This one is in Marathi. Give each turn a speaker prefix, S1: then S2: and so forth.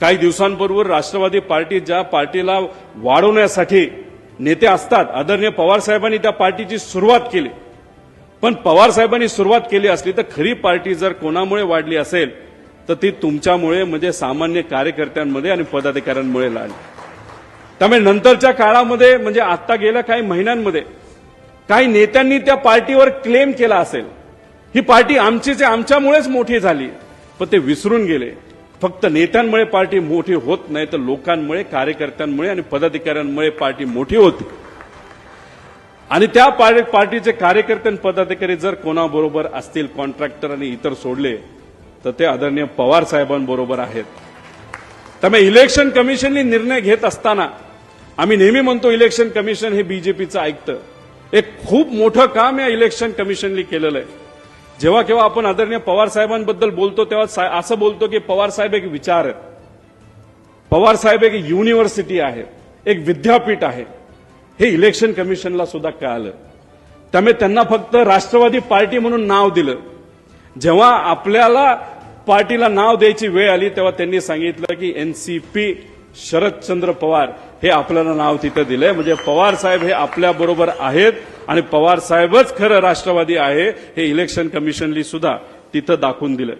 S1: काही दिवसांपूर्वी राष्ट्रवादी पार्टी ज्या पार्टीला वाढवण्यासाठी नेते असतात आदरणीय पवार साहेबांनी त्या पार्टीची सुरुवात केली. पण पवार साहेबांनी सुरुवात केली असली तर खरी पार्टी जर कोणामुळे वाढली असेल तर ती तुमच्यामुळे म्हणजे सामान्य कार्यकर्त्यांमध्ये आणि पदाधिकाऱ्यांमुळे लागली. त्यामुळे नंतरच्या काळामध्ये म्हणजे आता गेल्या काही महिन्यांमध्ये काही नेत्यांनी त्या पार्टीवर क्लेम केला असेल. ही पार्टी आमचीच आमच्यामुळेच मोठी झाली. पण ते विसरून गेले. फक्त नेत्यांमुळे पार्टी मोठी होत नाही तर लोकांमुळे कार्यकर्त्यांमुळे आणि पदाधिकाऱ्यांमुळे पार्टी मोठी होते. आणि त्या पार्टीचे कार्यकर्ते आणि पदाधिकारी जर कोणाबरोबर असतील कॉन्ट्रॅक्टर आणि इतर सोडले तर ते आदरणीय पवार साहेबांबरोबर आहेत. त्यामुळे इलेक्शन कमिशनने निर्णय घेत असताना आम्ही नेहमी म्हणतो इलेक्शन कमिशन हे बीजेपीचं ऐकतं. एक खूप मोठं काम या इलेक्शन कमिशनने केलेलं आहे. जेव्हा केव्हा आपण आदरणीय पवार साहेबांबद्दल बोलतो तेव्हा सा- असं बोलतो की पवार साहेब एक विचार आहेत. पवार साहेब एक युनिव्हर्सिटी आहे एक विद्यापीठ आहे. हे इलेक्शन कमिशनला सुद्धा कळालं. त्यामुळे त्यांना फक्त राष्ट्रवादी पार्टी म्हणून नाव दिलं. जेव्हा आपल्याला पार्टीला नाव द्यायची वेळ आली तेव्हा त्यांनी सांगितलं की एनसीपी शरदचंद्र पवार हे आपल्याला नाव तिथं दिलंय. म्हणजे पवार साहेब हे आपल्या बरोबर आहेत. आणि पवार साहेबच खरं राष्ट्रवादी आहे हे इलेक्शन कमिशननी सुद्धा तिथं दाखवून दिलं.